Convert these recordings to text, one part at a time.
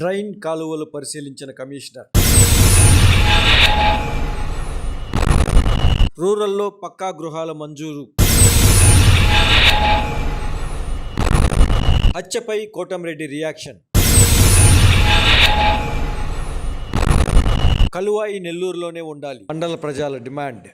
Drain కాలువలు పరిశీలించిన commissioner. రూరల్లో పక్కా గృహాల మంజూరు. హత్యపై కోటంరెడ్డి రియాక్షన్. కలువాయి నెల్లూరులోనే ఉండాలి. మండల ప్రజల డిమాండ్.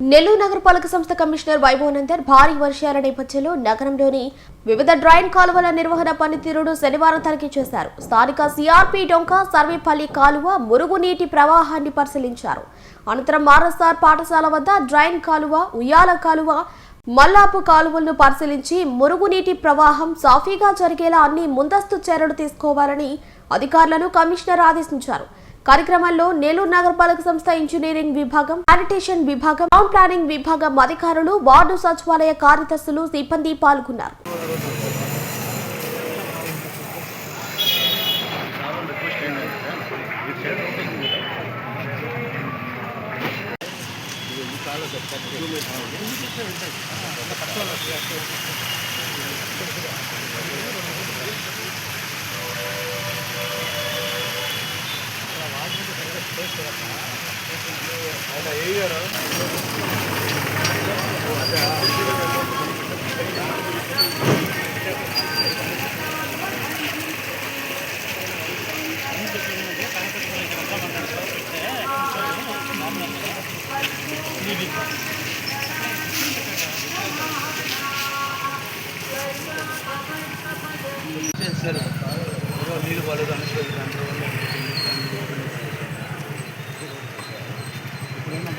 నెల్లూరు నగరపాలక సంస్థ కమిషనర్ వైభవనందర్ భారీ వర్షాల నేపథ్యంలో నగరంలోని వివిధ డ్రైన్ కాలువల నిర్వహణ పనితీరును శనివారం తనిఖీ చేశారు. స్థానిక సిఆర్పి డొంక సర్వేపల్లి కాలువ మురుగునీటి ప్రవాహాన్ని పరిశీలించారు. అనంతరం మారస్తార్ పాఠశాల వద్ద డ్రైన్ కాలువ ఉయ్యాల కాలువ మల్లాపు కాలువలను పరిశీలించి మురుగునీటి ప్రవాహం సాఫీగా జరిగేలా అన్ని ముందస్తు చర్యలు తీసుకోవాలని అధికారులను కమిషనర్ ఆదేశించారు. కార్యక్రమంలో నెల్లూరు నగరపాలక సంస్థ ఇంజనీరింగ్ విభాగం శానిటేషన్ విభాగం టౌన్ ప్లానింగ్ విభాగం అధికారులు వార్డు సచివాలయ కార్యదర్శులు సిబ్బంది పాల్గొన్నారు. నీళ్ళు పడదు అనుకోలేదు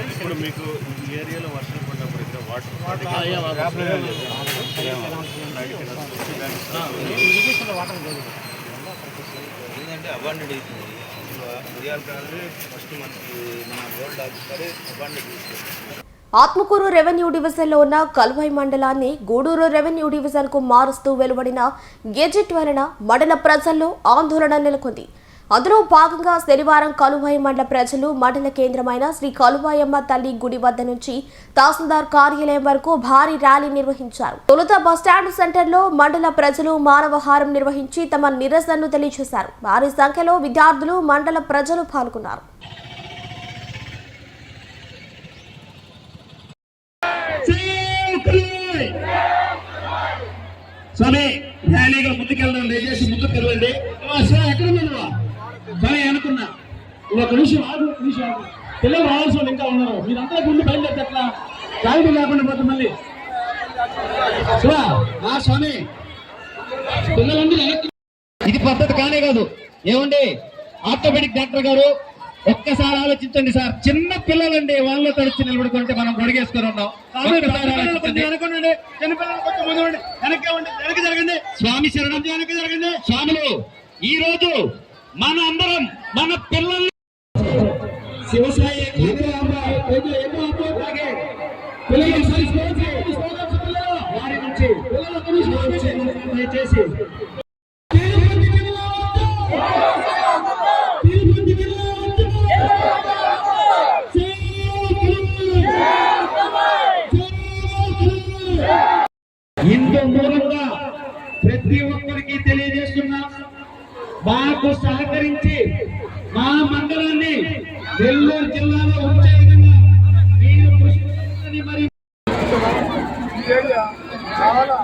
ఇప్పుడు మీకు ఈ ఏరియాలో వర్షం పడినప్పుడు ఇక్కడ వాటర్ ఏంటంటే అబాండెడ్ అవుతుంది ఉదయాల ప్రాంతంలో ఫస్ట్ మనకి మన రోడ్ ఆఫీసరే అబాండెడ్ తీసుకుంటాం ఆత్మకూరు రెవెన్యూ డివిజన్లో ఉన్న కల్వై మండలాన్ని గూడూరు రెవెన్యూ డివిజన్కు మారుస్తూ వెలువడిన గెజెట్ వలన మండల ప్రజల్లో ఆందోళన నెలకొంది. అందులో భాగంగా శనివారం కలువాయి మండల ప్రజలు మండల కేంద్రమైన శ్రీ కలువాయమ్మ తల్లి గుడి వద్ద నుంచి తహసీల్దార్ కార్యాలయం వరకు భారీ ర్యాలీ నిర్వహించారు. తొలుత బస్టాండ్ సెంటర్లో మండల ప్రజలు మానవహారం నిర్వహించి తమ నిరసనను తెలియజేశారు. భారీ సంఖ్యలో విద్యార్థులు మండల ప్రజలు పాల్గొన్నారు. స్వామి ర్యాలీగా ముందుకెళ్దాం. దయచేసి ముందుకు వెళ్ళండి ఎక్కడ స్వామి అనుకున్నా. ఒక నిమిషం ఆగు ఒక నిమిషం ఆగు. పిల్లలు రావాల్సిన వాళ్ళు ఇంకా ఉన్నారు. మీరంతా ముందు బయలుదేరితే ఎట్లా? క్లారిటీ లేకుండా పోతుంది మళ్ళీ. శివా ఆ స్వామి. పిల్లలందరూ ఇది పద్ధతి కానే కాదు. ఏమండి? ఆర్థోపెడిక్ డాక్టర్ గారు ఒక్కసారి ఆలోచించండి సార్. చిన్న పిల్లలండి వాళ్ళలో తడిచి నిలబడుకుంటే మనం గొడిగేసుకొని ఉన్నాం. స్వామి శరణం జరగండి. స్వాములు ఈ రోజు మన అందరం మన పిల్లల్ని శివసాయి. వారి నుంచి దయచేసి మాకు సహకరించి మా మండలాన్ని నెల్లూరు జిల్లాలో ఉంచే విధంగా మీరు కృషి మరి చాలా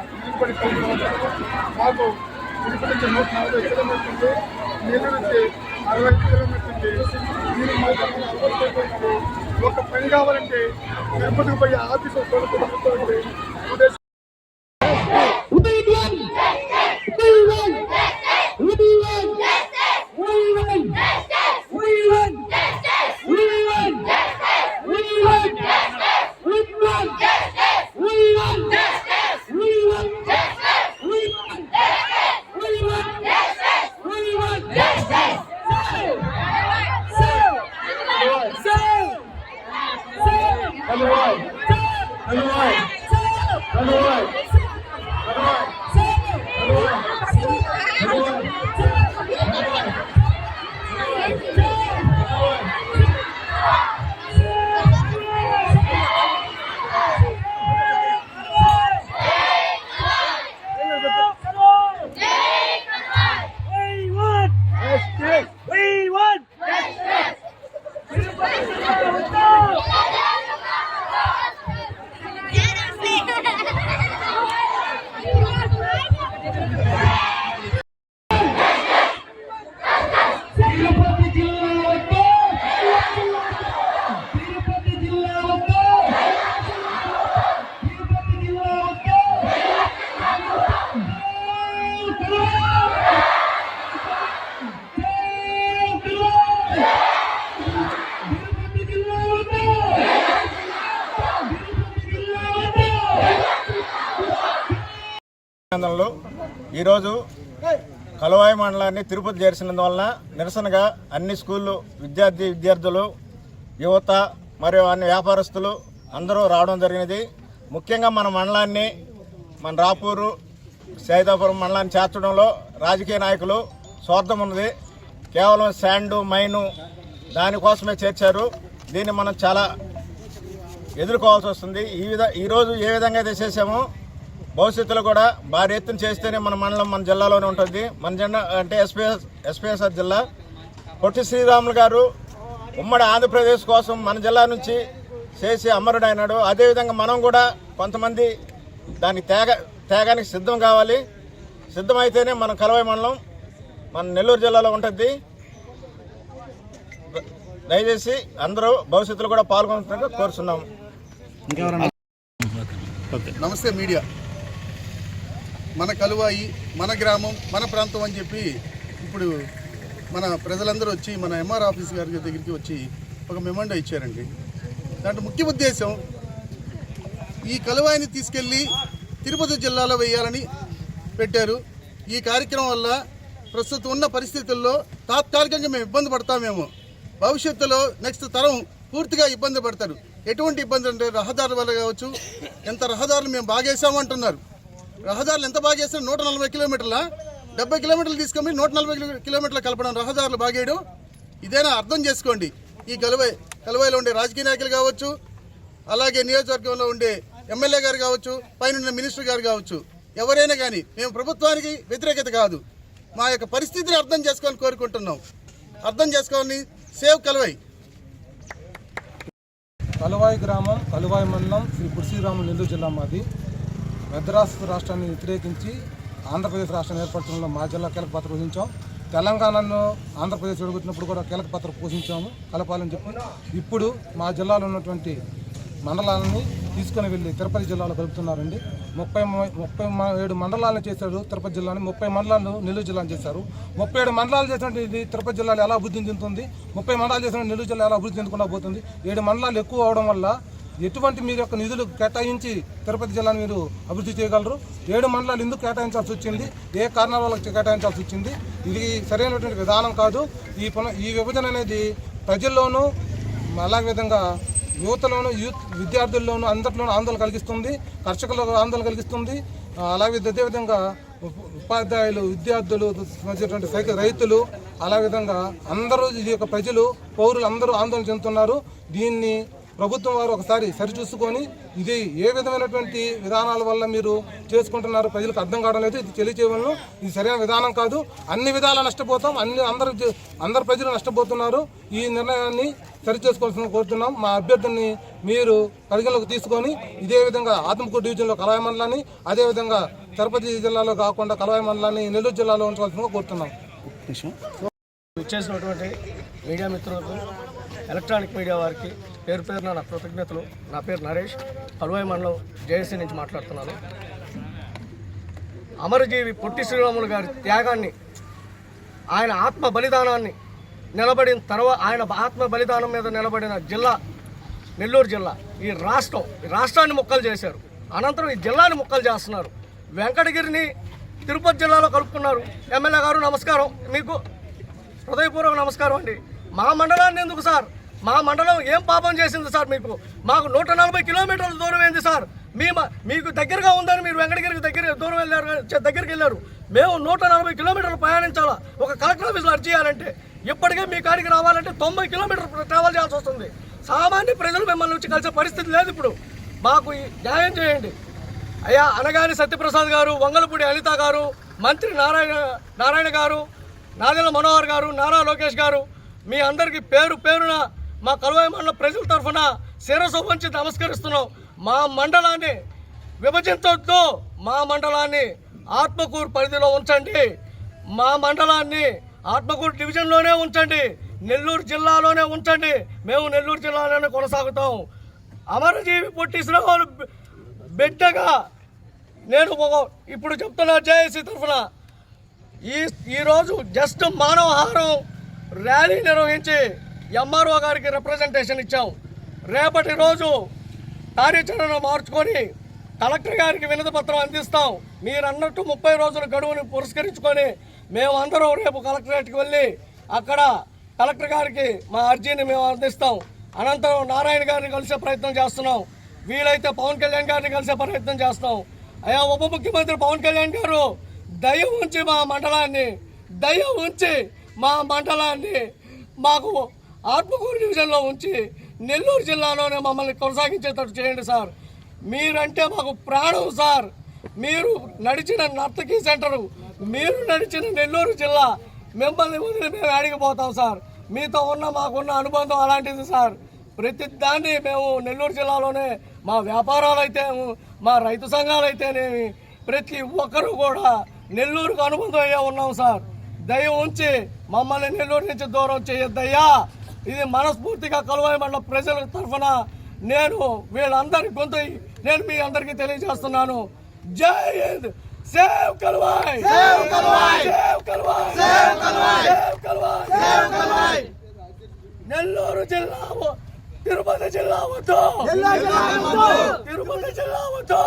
మాకు ఇరుపడి నుంచి నూట నలభై నుంచి అరవై కిలోమీటర్ ఉంది మాకు ఒక పని కావాలంటే తిరుపతికి పోయి ఆఫీసు కొనుక్కోండి ఈరోజు కలవాయి మండలాన్ని తిరుపతి చేర్చినందువలన నిరసనగా అన్ని స్కూళ్ళు విద్యార్థి విద్యార్థులు యువత మరియు అన్ని వ్యాపారస్తులు అందరూ రావడం జరిగినది. ముఖ్యంగా మన మండలాన్ని మన రాపూరు సైదాపురం మండలాన్ని చేర్చడంలో రాజకీయ నాయకులు స్వార్థం ఉన్నది. కేవలం శాండు మైను దానికోసమే చేర్చారు. దీన్ని మనం చాలా ఎదుర్కోవాల్సి వస్తుంది. ఈ విధ ఈరోజు ఏ విధంగా అయితే చేసామో భవిష్యత్తులో కూడా భారీ ఎత్తున చేస్తేనే మన మండలం మన జిల్లాలోనే ఉంటుంది. మన జెండా అంటే ఎస్పీఎస్ ఎస్పీఎస్ఆర్ జిల్లా. పొట్టి శ్రీరాములు గారు ఉమ్మడి ఆంధ్రప్రదేశ్ కోసం మన జిల్లా నుంచి చేసి అమరుడైనాడు అదేవిధంగా మనం కూడా కొంతమంది దానికి తేగ తేగానికి సిద్ధం కావాలి. సిద్ధమైతేనే మన కలవై మండలం మన నెల్లూరు జిల్లాలో ఉంటుంది. దయచేసి అందరూ భవిష్యత్తులో కూడా పాల్గొంటున్నట్టు కోరుతున్నాము నమస్తే మీడియా. మన కలువాయి మన గ్రామం మన ప్రాంతం అని చెప్పి ఇప్పుడు మన ప్రజలందరూ వచ్చి మన ఎంఆర్ ఆఫీస్ గారి దగ్గరికి వచ్చి ఒక మెమండో ఇచ్చారండి. దాంట్లో ముఖ్య ఉద్దేశం ఈ కలువాయిని తీసుకెళ్ళి తిరుపతి జిల్లాలో వేయాలని పెట్టారు. ఈ కార్యక్రమం వల్ల ప్రస్తుతం ఉన్న పరిస్థితుల్లో తాత్కాలికంగా మేము ఇబ్బంది పడతామేమో. భవిష్యత్తులో నెక్స్ట్ తరం పూర్తిగా ఇబ్బంది పడతారు. ఎటువంటి ఇబ్బంది అంటే రహదారుల వల్ల కావచ్చు ఎంత రహదారులు మేము బాగేసామంటున్నారు రహదారులు ఎంత బాగా బాగేసినా నూట నలభై కిలోమీటర్ల? డెబ్బై కిలోమీటర్లు తీసుకొని నూట నలభై కిలో- కలపడం రహదారులు బాగేయడం. ఇదేనా అర్థం చేసుకోండి. ఈ కలువై కలువైలో ఉండే రాజకీయ నాయకులు కావచ్చు అలాగే నియోజకవర్గంలో ఉండే ఎమ్మెల్యే గారు కావచ్చు పైన మినిస్టర్ గారు కావచ్చు ఎవరైనా కానీ మేము ప్రభుత్వానికి వ్యతిరేకత కాదు. మా యొక్క పరిస్థితిని అర్థం చేసుకోవాలని కోరుకుంటున్నాం. అర్థం చేసుకోవాలని సేవ్ కలువై. కలువాయి గ్రామం కలువాయి మండలం శ్రీ పురుషీరాములు నెల్లూరు జిల్లా మాది. మద్రాసు రాష్ట్రాన్ని వ్యతిరేకించి ఆంధ్రప్రదేశ్ రాష్ట్రాన్ని ఏర్పరచడంలో మా జిల్లా కీలక పాత్ర పోషించాం తెలంగాణను ఆంధ్రప్రదేశ్ విడగొట్టినప్పుడు కూడా కీలక పాత్ర పోషించాము కలపాలని చెప్పి. ఇప్పుడు మా జిల్లాలో ఉన్నటువంటి మండలాలని తీసుకుని వెళ్ళి తిరుపతి జిల్లాలో కలుపుతున్నారండి. ముప్పై ముప్పై ఏడు మండలాలను చేశారు తిరుపతి జిల్లాని ముప్పై మండలాలు నెల్లూరు జిల్లాని చేశారు. ముప్పై ఏడు మండలాలు చేసినటువంటి తిరుపతి జిల్లాలో ఎలా అభివృద్ధి చెందుతుంది? ముప్పై మండలాలు చేసిన నెల్లూరు జిల్లా ఎలా అభివృద్ధి చెందకుండా పోతుంది? ఏడు మండలాలు ఎక్కువ అవడం వల్ల ఎటువంటి మీరు యొక్క నిధులు కేటాయించి తిరుపతి జిల్లాను మీరు అభివృద్ధి చేయగలరు? ఏడు మండలాలు ఎందుకు కేటాయించాల్సి వచ్చింది? ఏ కారణాల వల్ల కేటాయించాల్సి వచ్చింది? ఇది సరైనటువంటి విధానం కాదు. ఈ పున ఈ విభజన అనేది ప్రజల్లోనూ అలాగే విధంగా యువతలోను యూత్ విద్యార్థుల్లోనూ అందరిలోనూ ఆందోళన కలిగిస్తుంది. కర్షకులకు ఆందోళన కలిగిస్తుంది. అలాగే అదేవిధంగా ఉప- ఉపాధ్యాయులు విద్యార్థులు సంబంధించినటువంటి సైకిల్ రైతులు అలా విధంగా అందరూ ఇది యొక్క ప్రజలు పౌరులు అందరూ ఆందోళన చెందుతున్నారు. దీన్ని ప్రభుత్వం వారు ఒకసారి సరిచూసుకొని ఇది ఏ విధమైనటువంటి విధానాల వల్ల మీరు చేసుకుంటున్నారు? ప్రజలకు అర్థం కావడం లేదు. ఇది తెలియచేయవలను. ఇది సరైన విధానం కాదు. అన్ని విధాలా నష్టపోతాం. అన్ని అందరు అందరు ప్రజలు నష్టపోతున్నారు. ఈ నిర్ణయాన్ని సరిచేసుకోవాల్సిన కోరుతున్నాం. మా అభ్యర్థుల్ని మీరు పరిగణలోకి తీసుకొని ఇదే విధంగా ఆత్మకూరు డివిజన్లో కలవాయి మండలాన్ని అదేవిధంగా తిరుపతి జిల్లాలో కాకుండా కలవాయి మండలాన్ని నెల్లూరు జిల్లాలో ఉంచవలసిన కోరుతున్నాం. ఇచ్చేసినటువంటి మీడియా మిత్రులకు ఎలక్ట్రానిక్ మీడియా వారికి పేరు పేరున నా కృతజ్ఞతలు. నా పేరు నరేష్. కలువాయి మండలం జేఏసీ నుంచి మాట్లాడుతున్నాను. అమరజీవి పొట్టి శ్రీరాములు గారి త్యాగాన్ని ఆయన ఆత్మ బలిదానాన్ని నిలబడిన తర్వాత ఆయన ఆత్మ బలిదానం మీద నిలబడిన జిల్లా నెల్లూరు జిల్లా ఈ రాష్ట్రం ఈ రాష్ట్రాన్ని ముక్కలు చేశారు. అనంతరం ఈ జిల్లాని ముక్కలు చేస్తున్నారు. వెంకటగిరిని తిరుపతి జిల్లాలో కలుపుకున్నారు. ఎమ్మెల్యే గారు నమస్కారం. మీకు హృదయపూర్వక నమస్కారం అండి. మా మండలాన్ని ఎందుకు సార్? మా మండలం ఏం పాపం చేసింది సార్ మీకు? మాకు నూట నలభై కిలోమీటర్ల దూరం ఏంది సార్? మీ మీకు దగ్గరగా ఉందని మీరు వెంకటగిరికి దగ్గర దూరం వెళ్ళారు దగ్గరికి వెళ్ళారు. మేము నూట నలభై కిలోమీటర్లు ప్రయాణించాలా? ఒక కలెక్టర్ ఆఫీస్లో అర్జీ చేయాలంటే ఇప్పటికే మీ కాడికి రావాలంటే తొంభై కిలోమీటర్లు ట్రావెల్ చేయాల్సి వస్తుంది. సామాన్య ప్రజలు మిమ్మల్ని వచ్చి కలిసే పరిస్థితి లేదు ఇప్పుడు. మాకు ఈ న్యాయం చేయండి. అయ్యా అనగాని సత్యప్రసాద్ గారు వంగలపూడి అనిత గారు మంత్రి నారాయణ నారాయణ గారు నాదెల మనోహర్ గారు నారా లోకేష్ గారు మీ అందరికీ పేరు పేరున మా కలువాయి మండల ప్రజల తరఫున శిరస్సు వంచి నమస్కరిస్తున్నాం. మా మండలాన్ని విభజించొద్దు. మా మండలాన్ని ఆత్మకూరు పరిధిలో ఉంచండి. మా మండలాన్ని ఆత్మకూరు డివిజన్లోనే ఉంచండి. నెల్లూరు జిల్లాలోనే ఉంచండి. మేము నెల్లూరు జిల్లాలోనే కొనసాగుతాం. అమరజీవి పొట్టి శ్రీవారు బిడ్డగా నేను ఇప్పుడు చెప్తున్నా జేఏసీ తరఫున. ఈ ఈరోజు జస్ట్ మానవహారం ర్యాలీ నిర్వహించి ఎంఆర్ఓ గారికి రిప్రజెంటేషన్ ఇచ్చాం. రేపటి రోజు కార్యాచరణ మార్చుకొని కలెక్టర్ గారికి వినతి పత్రం అందిస్తాం. మీరు అన్నట్టు ముప్పై రోజుల గడువుని పురస్కరించుకొని మేము అందరం రేపు కలెక్టరేట్కి వెళ్ళి అక్కడ కలెక్టర్ గారికి మా అర్జీని మేము అందిస్తాం. అనంతరం నారాయణ గారిని కలిసే ప్రయత్నం చేస్తున్నాం. వీలైతే పవన్ కళ్యాణ్ గారిని కలిసే ప్రయత్నం చేస్తాం. అయ్యా ఉప ముఖ్యమంత్రి పవన్ కళ్యాణ్ గారు దయ ఉంచి మా మండలాన్ని దయ ఉంచి మా మండలాన్ని మాకు ఆత్మకూరు డివిజన్లో ఉంచి నెల్లూరు జిల్లాలోనే మమ్మల్ని కొనసాగించేటట్టు చేయండి సార్. మీరంటే మాకు ప్రాణం సార్. మీరు నడిచిన నర్తకీ సెంటరు మీరు నడిచిన నెల్లూరు జిల్లా మిమ్మల్ని వదిలి మేము అడిగిపోతాం సార్. మీతో ఉన్న మాకున్న అనుబంధం అలాంటిది సార్. ప్రతి దాన్ని మేము నెల్లూరు జిల్లాలోనే మా వ్యాపారాలు అయితే మా రైతు సంఘాలు అయితేనేమి ప్రతి ఒక్కరూ కూడా నెల్లూరుకు అనుబంధం అయ్యే ఉన్నాం సార్. దయ ఉంచి మమ్మల్ని నెల్లూరు నుంచి దూరం చేయొద్దయ్యా. ఇది మనస్ఫూర్తిగా కలువాయి మండల ప్రజల తరఫున నేను వీళ్ళందరి గొంతు నేను మీ అందరికీ తెలియజేస్తున్నాను. Jai Hind. Save Kaluvai. Save Kaluvai. Save Kaluvai. Save Kaluvai. Save Kaluvai. Save Kaluvai. Nellore జిల్లా తిరుపతి జిల్లా వద్దు తిరుపతి జిల్లా వద్దు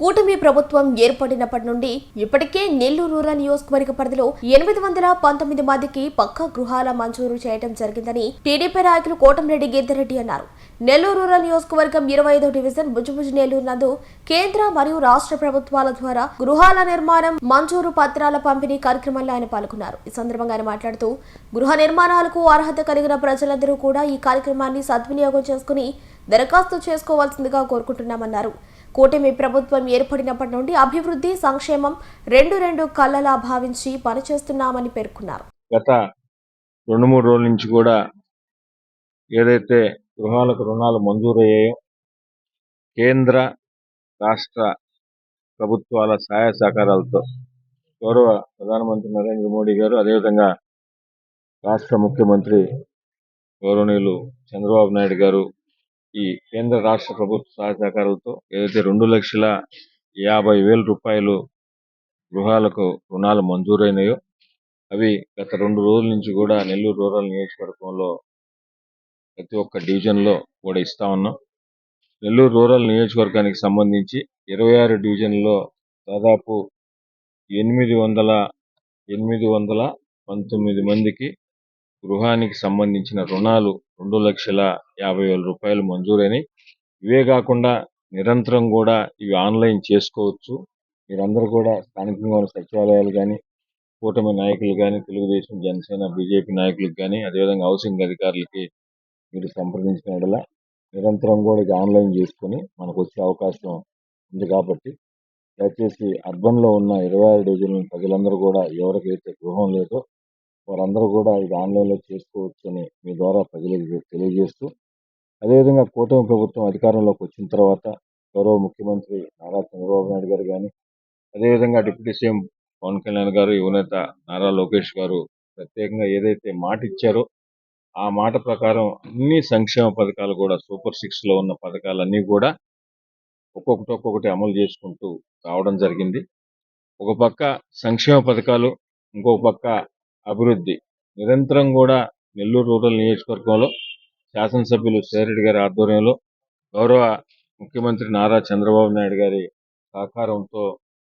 కూటమి ప్రభుత్వం ఏర్పడినప్పటి నుండి ఇప్పటికే నెల్లూరు రూరల్ నియోజకవర్గ పరిధిలో ఎనిమిది వందల పంతొమ్మిది మందికి పక్కా గృహాల మంజూరు చేయడం జరిగిందని టీడీపీ నాయకులు కోటంరెడ్డి గిద్దరెడ్డి అన్నారు. నెల్లూరు రూరల్ నియోజకవర్గం ఇరవై ఐదో డివిజన్ బుజ్జుబుజ్జు నెల్లూరు నందు కేంద్ర మరియు రాష్ట్ర ప్రభుత్వాల ద్వారా గృహాల నిర్మాణం మంజూరు పత్రాల పంపిణీ కార్యక్రమంలో ఆయన పాల్గొన్నారు. ఈ సందర్భంగా ఆయన మాట్లాడుతూ గృహ నిర్మాణాలకు అర్హత కలిగిన ప్రజలందరూ కూడా ఈ కార్యక్రమాన్ని సద్వినియోగం చేసుకుని దరఖాస్తు చేసుకోవాల్సిందిగా కోరుకుంటున్నామన్నారు. కూటమి ప్రభుత్వం ఏర్పడినప్పటి నుండి అభివృద్ధి సంక్షేమం రెండు రెండు కళ్ళలా భావించి పనిచేస్తున్నామని పేర్కొన్నారు. గత రెండు మూడు రోజుల నుంచి కూడా ఏదైతే గృహాలకు రుణాలు మంజూరయ్యాయో కేంద్ర రాష్ట్ర ప్రభుత్వాల సహాయ సహకారాలతో గౌరవ ప్రధానమంత్రి నరేంద్ర మోడీ గారు అదేవిధంగా రాష్ట్ర ముఖ్యమంత్రి గౌరవనీయులు చంద్రబాబు నాయుడు గారు ఈ కేంద్ర రాష్ట్ర ప్రభుత్వ సహాయ సహకారాలతో ఏదైతే రెండు లక్షల యాభై వేల రూపాయలు గృహాలకు రుణాలు మంజూరైనాయో అవి గత రెండు రోజుల నుంచి కూడా నెల్లూరు రూరల్ నియోజకవర్గంలో ప్రతి ఒక్క డివిజన్లో కూడా ఇస్తా ఉన్నాం. నెల్లూరు రూరల్ నియోజకవర్గానికి సంబంధించి ఇరవై ఆరు డివిజన్లో దాదాపు ఎనిమిది వందల ఎనిమిది వందల పంతొమ్మిది మందికి గృహానికి సంబంధించిన రుణాలు రెండు లక్షల యాభై వేల రూపాయలు మంజూరైనవి ఇవే కాకుండా నిరంతరం కూడా ఇవి ఆన్లైన్ చేసుకోవచ్చు. మీరందరూ కూడా స్థానికంగా ఉన్న సచివాలయాలు కానీ కూటమి నాయకులు కానీ తెలుగుదేశం జనసేన బీజేపీ నాయకులకు కానీ అదేవిధంగా హౌసింగ్ అధికారులకి మీరు సంప్రదించిన నిరంతరం కూడా ఇది ఆన్లైన్ చేసుకొని మనకు వచ్చే అవకాశం ఉంది కాబట్టి దయచేసి అర్బన్లో ఉన్న ఇరవై ఆరు డివిజన్ల ప్రజలందరూ కూడా ఎవరికైతే గృహం లేదో వారందరూ కూడా ఇది ఆన్లైన్లో చేసుకోవచ్చని మీ ద్వారా ప్రజలకు తెలియజేస్తూ అదేవిధంగా కూటమి ప్రభుత్వం అధికారంలోకి వచ్చిన తర్వాత గౌరవ ముఖ్యమంత్రి నారా చంద్రబాబు నాయుడు గారు కానీ అదేవిధంగా డిప్యూటీ సీఎం పవన్ కళ్యాణ్ గారు యువనేత నారా లోకేష్ గారు ప్రత్యేకంగా ఏదైతే మాట ఇచ్చారో ఆ మాట ప్రకారం అన్ని సంక్షేమ పథకాలు కూడా సూపర్ సిక్స్లో ఉన్న పథకాలన్నీ కూడా ఒక్కొక్కటి ఒక్కొక్కటి అమలు చేసుకుంటూ రావడం జరిగింది. ఒక పక్క సంక్షేమ పథకాలు ఇంకొక పక్క అభివృద్ధి. నిరంతరం కూడా నెల్లూరు రూరల్ నియోజకవర్గంలో శాసనసభ్యులు సేరెడ్డి గారి ఆధ్వర్యంలో గౌరవ ముఖ్యమంత్రి నారా చంద్రబాబు నాయుడు గారి సహకారంతో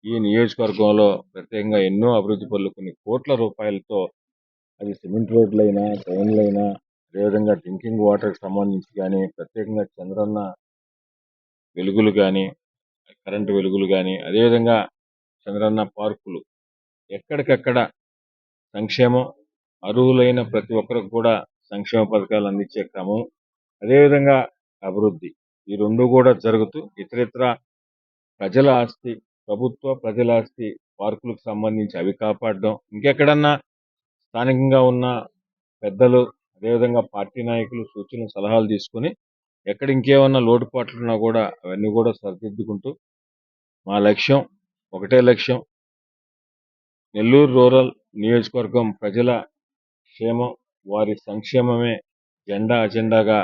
ఈ నియోజకవర్గంలో ప్రత్యేకంగా ఎన్నో అభివృద్ధి పనులు కొన్ని కోట్ల రూపాయలతో అది సిమెంట్ రోడ్లైనా డ్రైన్లైనా అదేవిధంగా డ్రింకింగ్ వాటర్కి సంబంధించి కానీ ప్రత్యేకంగా చంద్రన్న వెలుగులు కానీ కరెంటు వెలుగులు కానీ అదేవిధంగా చంద్రన్న పార్కులు ఎక్కడికక్కడ సంక్షేమం అర్హులైన ప్రతి ఒక్కరికి కూడా సంక్షేమ పథకాలు అందించే క్రమం అదేవిధంగా అభివృద్ధి. ఈ రెండు కూడా జరుగుతూ ఇతరితర ప్రజల ఆస్తి ప్రభుత్వ ప్రజల ఆస్తి పార్కులకు సంబంధించి అవి కాపాడడం ఇంకెక్కడన్నా స్థానికంగా ఉన్న పెద్దలు అదేవిధంగా పార్టీ నాయకులు సూచనలు సలహాలు తీసుకుని ఎక్కడ ఇంకేమన్నా లోటుపాట్లు ఉన్నా కూడా అవన్నీ కూడా సరిదిద్దుకుంటూ మా లక్ష్యం ఒకటే లక్ష్యం నెల్లూరు రూరల్ నియోజకవర్గం ప్రజల క్షేమం వారి సంక్షేమమే జెండా అజెండాగా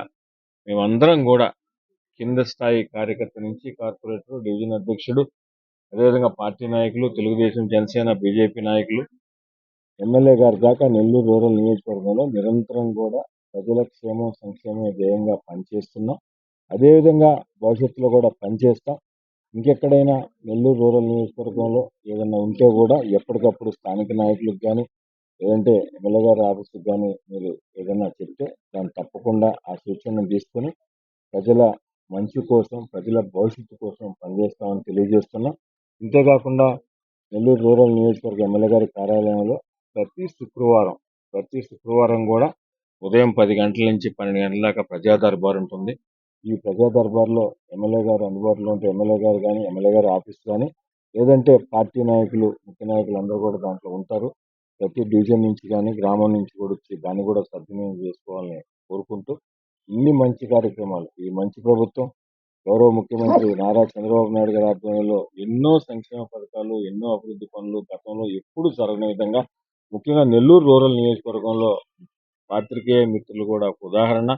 మేమందరం కూడా కింద స్థాయి కార్యకర్త నుంచి కార్పొరేటర్ డివిజన్ అధ్యక్షుడు అదేవిధంగా పార్టీ నాయకులు తెలుగుదేశం జనసేన బీజేపీ నాయకులు ఎమ్మెల్యే గారి దాకా నెల్లూరు రూరల్ నియోజకవర్గంలో నిరంతరం కూడా ప్రజల క్షేమం సంక్షేమం ధ్యేయంగా పనిచేస్తున్నాం. అదేవిధంగా భవిష్యత్తులో కూడా పనిచేస్తాం. ఇంకెక్కడైనా నెల్లూరు రూరల్ నియోజకవర్గంలో ఏదైనా ఉంటే కూడా ఎప్పటికప్పుడు స్థానిక నాయకులకు కానీ లేదంటే ఎమ్మెల్యే గారి ఆఫీస్కి కానీ మీరు ఏదైనా చెప్తే దాన్ని తప్పకుండా ఆ సూచనను తీసుకొని ప్రజల మంచి కోసం ప్రజల భవిష్యత్తు కోసం పనిచేస్తామని తెలియజేస్తున్నాం. ఇంతేకాకుండా నెల్లూరు రూరల్ నియోజకవర్గ ఎమ్మెల్యే గారి కార్యాలయంలో ప్రతి శుక్రవారం ప్రతి శుక్రవారం కూడా ఉదయం పది గంటల నుంచి పన్నెండు గంటల దాకా ప్రజా దర్బార్ ఉంటుంది. ఈ ప్రజా దర్బార్లో ఎమ్మెల్యే గారు అందుబాటులో ఉంటే ఎమ్మెల్యే గారు కానీ ఎమ్మెల్యే గారి ఆఫీస్ కానీ లేదంటే పార్టీ నాయకులు ముఖ్య నాయకులు అందరూ కూడా దాంట్లో ఉంటారు. ప్రతి డివిజన్ నుంచి కానీ గ్రామం నుంచి కూడా వచ్చి దాన్ని కూడా సద్వినియోగం చేసుకోవాలని కోరుకుంటూ ఇన్ని మంచి కార్యక్రమాలు. ఈ మంచి ప్రభుత్వం గౌరవ ముఖ్యమంత్రి నారా చంద్రబాబు నాయుడు గారి ఆధ్వర్యంలో ఎన్నో సంక్షేమ పథకాలు ఎన్నో అభివృద్ధి పనులు గతంలో ఎప్పుడు జరగని విధంగా ముఖ్యంగా నెల్లూరు రూరల్ నియోజకవర్గంలో పాత్రికేయ మిత్రులు కూడా ఒక ఉదాహరణ.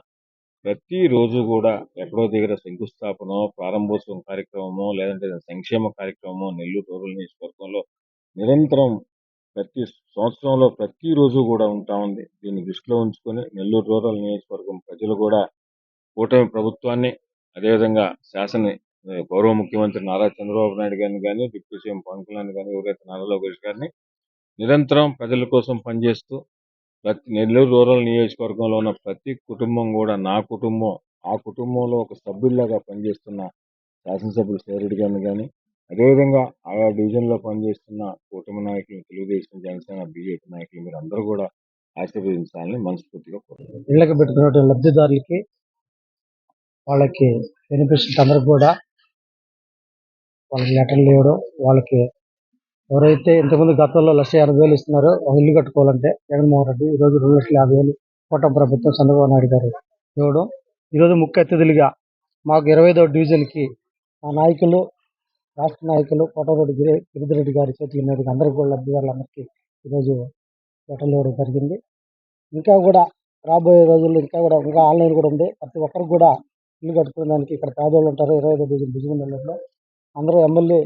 ప్రతిరోజు కూడా ఎక్కడో దగ్గర శంకుస్థాపన ప్రారంభోత్సవం కార్యక్రమమో లేదంటే సంక్షేమ కార్యక్రమమో నెల్లూరు రూరల్ నియోజకవర్గంలో నిరంతరం ప్రతి సంవత్సరంలో ప్రతిరోజు కూడా ఉంటా ఉంది. దీన్ని దృష్టిలో ఉంచుకొని నెల్లూరు రూరల్ నియోజకవర్గం ప్రజలు కూడా కూటమి ప్రభుత్వాన్ని అదేవిధంగా శాసన గౌరవ ముఖ్యమంత్రి నారా చంద్రబాబు నాయుడు గారిని కానీ డిప్యూటీ సీఎం పవన్ కళ్యాణ్ కానీ ఎవరైతే నారా లోకేష్ గారిని నిరంతరం ప్రజల కోసం పనిచేస్తూ ప్రతి నెల్లూరు రూరల్ నియోజకవర్గంలో ఉన్న ప్రతి కుటుంబం కూడా నా కుటుంబం ఆ కుటుంబంలో ఒక సభ్యుల్లాగా పనిచేస్తున్న శాసనసభ్యులు సేరెడ్డి గారిని కానీ అదేవిధంగా ఆయా డివిజన్లో పనిచేస్తున్న కూటమి నాయకులు తెలుగుదేశం జనసేన బీజేపీ నాయకులు మీరు అందరూ కూడా ఆశీర్వదించాలని మనస్ఫూర్తిగా కోరుతున్నాను ఇళ్ళకి పెట్టుకున్న లబ్ధిదారులకి వాళ్ళకి బెనిఫిషియర్స్ అందరికి కూడా వాళ్ళకి లెటర్లు ఇవ్వడం వాళ్ళకి ఎవరైతే ఇంతకుముందు గతంలో లక్ష ఎనభై వేలు ఇస్తున్నారో ఒక ఇల్లు కట్టుకోవాలంటే జగన్మోహన్ రెడ్డి ఈరోజు రెండు లక్షల యాభై వేలు కోట ప్రభుత్వం చంద్రబాబు నాయుడు గారు ఇవ్వడం. ఈరోజు ముఖ్య అతిథులుగా మాకు ఇరవై ఐదో డివిజన్కి మా నాయకులు రాష్ట్ర నాయకులు కోటరెడ్డి గిరి గిరిధిరెడ్డి గారి చేతుల మీదుగా అందరికీ కూడా లబ్ధిదారులందరికీ ఈరోజు లెటర్లు ఇవ్వడం జరిగింది. ఇంకా కూడా రాబోయే రోజుల్లో ఇంకా కూడా ఇంకా ఆన్లైన్ కూడా ఉంది. ప్రతి ఒక్కరికి కూడా ఇల్లు కట్టుకునే దానికి ఇక్కడ పేదోళ్ళు ఉంటారు. ఇరవై ఐదో డివిజన్ బిజినెస్ అందరూ ఎమ్మెల్యే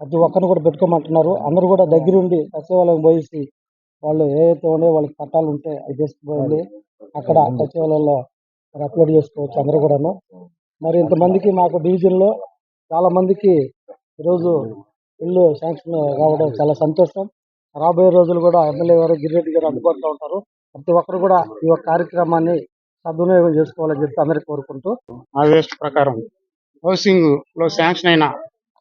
ప్రతి ఒక్కరిని కూడా పెట్టుకోమంటున్నారు. అందరూ కూడా దగ్గరుండి సచివాలయం పోయేసి వాళ్ళు ఏవైతే ఉన్నాయో వాళ్ళకి పట్టాలు ఉంటే అవి తీసుకుపోయింది అక్కడ సచివాలయంలో మరి అప్లోడ్ చేసుకోవచ్చు అందరూ కూడాను. మరి ఇంతమందికి మాకు డివిజన్లో చాలా మందికి ఈరోజు ఇల్లు శాంక్షన్ కావడం చాలా సంతోషం. రాబోయే రోజులు కూడా ఎమ్మెల్యే గారు గిరిరెడ్డి గారు అందుబాటులో ఉంటారు. ప్రతి ఒక్కరు కూడా ఈ యొక్క కార్యక్రమాన్ని సద్వినియోగం చేసుకోవాలని చెప్పి అందరికీ కోరుకుంటూ ఆ వేస్ట్ ప్రకారం హౌసింగ్లో శాంక్షన్ అయిన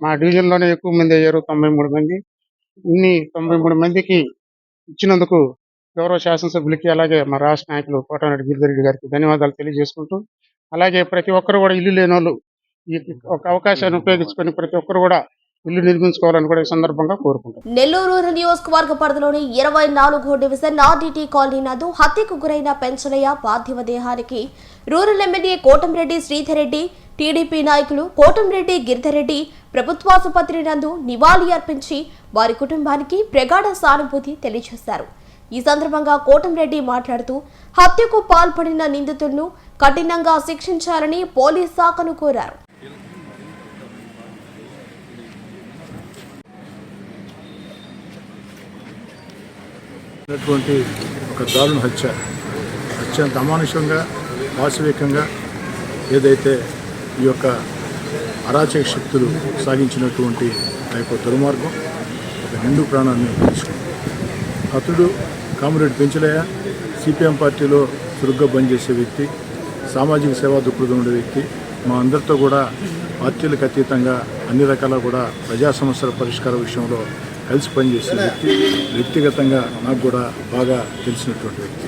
మా డివిజన్లోనే ఎక్కువ మంది అయ్యారు తొంభై మూడు మంది. ఇన్ని తొంభై మూడు మందికి ఇచ్చినందుకు గౌరవ శాసనసభ్యులకి అలాగే మా రాష్ట్ర నాయకులు కోటనాడు గిరిధరెడ్డి గారికి ధన్యవాదాలు తెలియజేసుకుంటూ అలాగే ప్రతి ఒక్కరు కూడా ఇల్లు లేని వాళ్ళు ఈ ఒక అవకాశాన్ని ఉపయోగించుకొని ప్రతి ఒక్కరు కూడా ఇల్లు నిర్మించుకోవాలని కూడా ఈ సందర్భంగా కోరుకుంటాం నెల్లూరు రూరల్ నియోజకవర్గ పరిధిలోని ఇరవై నాలుగో డివిజన్ ఆర్డీటీ కాలనీ నందు హత్యకు గురైన పెంచలయ్య పార్థివ దేహానికి rural MLA Kotamreddy Sridhar Reddy TDP నాయకులు కోటంరెడ్డి గిరిధరెడ్డి ప్రభుత్వాసుపత్రి నందు నివాళి అర్పించి వారి కుటుంబానికి ప్రగాఢ సానుభూతి తెలియజేశారు. ఈ సందర్భంగా కోటంరెడ్డి మాట్లాడుతూ హత్యకు పాల్పడిన నిందితులను కఠినంగా శిక్షించాలని పోలీస్ శాఖను కోరారు. ఒక దారుణ హత్య. అత్యంత అమానుషంగా వాస్తవికంగా ఏదైతే ఈ యొక్క అరాచక శక్తులు సాగించినటువంటి ఆ యొక్క దుర్మార్గం ఒక నిండు ప్రాణాన్ని తీసుకుంది. అతడు కామిరెడ్డి పెంచలయ్య సిపిఎం పార్టీలో చురుగ్గా పనిచేసే వ్యక్తి సామాజిక సేవా దృక్పథం ఉండే వ్యక్తి మా అందరితో కూడా పార్టీలకు అతీతంగా అన్ని రకాల కూడా ప్రజా సమస్యల పరిష్కార విషయంలో కలిసి పనిచేసే వ్యక్తి వ్యక్తిగతంగా నాకు కూడా బాగా తెలిసినటువంటి వ్యక్తి.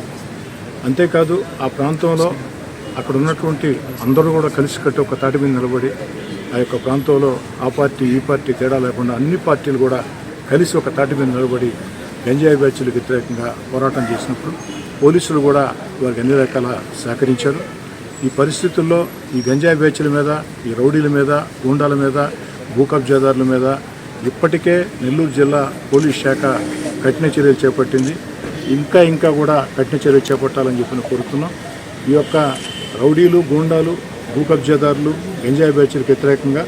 అంతేకాదు ఆ ప్రాంతంలో అక్కడ ఉన్నటువంటి అందరూ కూడా కలిసికట్టి ఒక తాటి మీద నిలబడి ఆ యొక్క ప్రాంతంలో ఆ పార్టీ ఈ పార్టీ తేడా లేకుండా అన్ని పార్టీలు కూడా కలిసి ఒక తాటి మీద నిలబడి గంజాయి బ్యాచ్లకు వ్యతిరేకంగా పోరాటం చేసినప్పుడు పోలీసులు కూడా వారికి అన్ని రకాల సహకరించారు. ఈ పరిస్థితుల్లో ఈ గంజాయి బ్యాచ్ల మీద ఈ రౌడీల మీద గూండాల మీద భూ కబ్జాదారుల మీద ఇప్పటికే నెల్లూరు జిల్లా పోలీస్ శాఖ కఠిన చర్యలు చేపట్టింది. ఇంకా ఇంకా కూడా కఠిన చర్యలు చేపట్టాలని చెప్పి కోరుతున్నాం. ఈ యొక్క రౌడీలు గూండాలు భూ కబ్జాదారులు గంజాయి బ్యాచ్లకు వ్యతిరేకంగా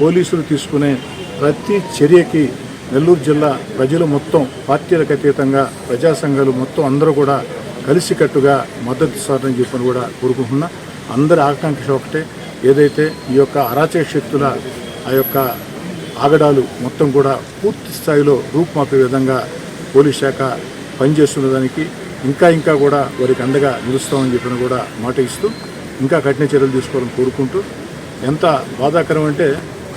పోలీసులు తీసుకునే ప్రతి చర్యకి నెల్లూరు జిల్లా ప్రజలు మొత్తం పార్టీలకు అతీతంగా ప్రజా సంఘాలు మొత్తం అందరూ కూడా కలిసికట్టుగా మద్దతు సాధన చెప్పని కూడా కోరుకుంటున్నా. అందరి ఆకాంక్ష ఒకటే ఏదైతే ఈ యొక్క అరాచక శక్తుల ఆ యొక్క ఆగడాలు మొత్తం కూడా పూర్తి స్థాయిలో రూపుమాపే విధంగా పోలీస్ శాఖ పనిచేస్తున్న దానికి ఇంకా ఇంకా కూడా వారికి అండగా నిలుస్తామని చెప్పిన కూడా మాట ఇస్తూ ఇంకా కఠిన చర్యలు తీసుకోవాలని కోరుకుంటూ ఎంత బాధాకరం అంటే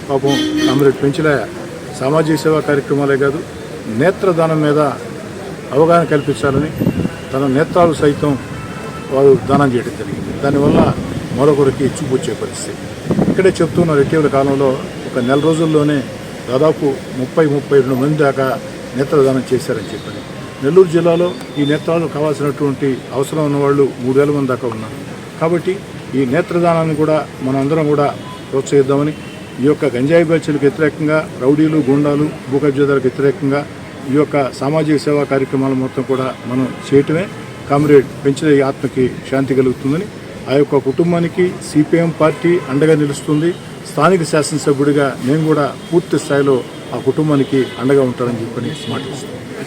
పాపం కామ్రేడ్ పెంచిల సామాజిక సేవా కార్యక్రమాలే కాదు నేత్రదానం మీద అవగాహన కల్పించాలని తన నేత్రాలు సైతం వారు దానం చేయడం జరిగింది. దానివల్ల మరొకరికి చూపు వచ్చే పరిస్థితి. ఇక్కడే చెప్తున్నారు ఇటీవల కాలంలో ఒక నెల రోజుల్లోనే దాదాపు ముప్పై ముప్పై రెండు మంది దాకా నేత్రదానం చేశారని చెప్పని నెల్లూరు జిల్లాలో ఈ నేత్రాలు కావాల్సినటువంటి అవసరం ఉన్న వాళ్ళు మూడు వేల మంది దాకా ఉన్నారు. కాబట్టి ఈ నేత్రదానాన్ని కూడా మనందరం కూడా ప్రోత్సహిద్దామని ఈ యొక్క గంజాయి బ్యాచ్లకు వ్యతిరేకంగా రౌడీలు గుండాలు భూకబ్జాదాలకు వ్యతిరేకంగా ఈ యొక్క సామాజిక సేవా కార్యక్రమాలు మొత్తం కూడా మనం చేయటమే కామ్రేడ్ పెంచిన ఈ ఆత్మకి శాంతి కలుగుతుందని ఆ యొక్క కుటుంబానికి సిపిఎం పార్టీ అండగా నిలుస్తుంది. స్థానిక శాసనసభ్యుడిగా నేను కూడా పూర్తి స్థాయిలో ఆ కుటుంబానికి అండగా ఉంటానని చెప్పని మాట్లాడుతున్నాను